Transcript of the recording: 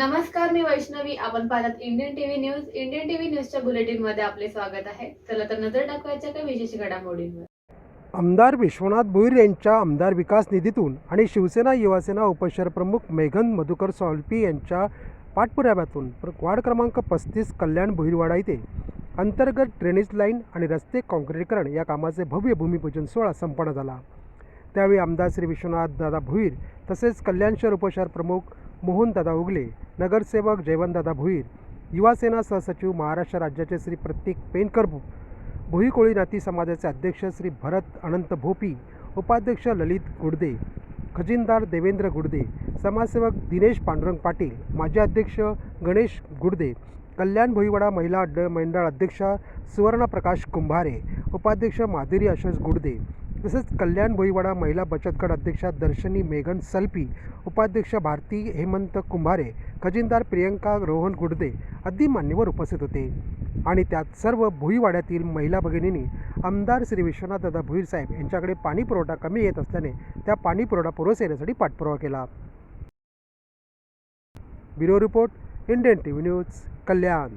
नमस्कार मी वैष्णवी. आपण पाहतात Indian TV news Indian TV न्यूजच्या बुलेटिनमध्ये आपले स्वागत आहे. चला तर नजर टाकवायच्या काही विशेष घडामोडींवर. आमदार विश्वनाथ भुईर यांच्या आमदार विकास निधीतून आणि शिवसेना युवासेना उपशहरप्रमुख मेघन मधुकर सॉल्पी यांच्या पाठपुराव्यातून वार्ड क्रमांक पस्तीस कल्याण भुईरवाडा येथे अंतर्गत ड्रेनेज लाईन आणि रस्ते काँक्रिटीकरण या कामाचे भव्य भूमिपूजन सोहळा संपन्न झाला. त्यावेळी आमदार श्री विश्वनाथ दादा भुईर तसेच कल्याण शहर उपशहर प्रमुख मोहनदादा उगले नगरसेवक जयवंतदादा भुईर युवासेना सहसचिव महाराष्ट्र राज्याचे श्री प्रतीक पेनकर भुईकोळी नाती समाजाचे अध्यक्ष श्री भरत अनंत भोपी उपाध्यक्ष ललित गुडदे खजिनदार देवेंद्र गुडदे समाजसेवक दिनेश पांडुरंग पाटील माजी अध्यक्ष गणेश गुडदे कल्याण भोईवाडा महिला अड्ड मंडळ अध्यक्षा सुवर्ण प्रकाश कुंभारे उपाध्यक्ष माधुरी आशिष गुडदे तसेच कल्याण भोईवाडा महिला बचत गट अध्यक्षा दर्शनी मेघन सल्पी उपाध्यक्ष भारती हेमंत कुंभारे खजिनदार प्रियंका रोहन गुडदे आदी मान्यवर उपस्थित होते. आणि त्यात सर्व भुईवाड्यातील महिला भगिनींनी आमदार श्री विश्वनाथदादा भुईर साहेब यांच्याकडे पाणी पुरवठा कमी येत असल्याने त्या पाणी पुरवठा पुरवठा येण्यासाठी पाठपुरावा केला. Bureau report Indian T V news Kalyan.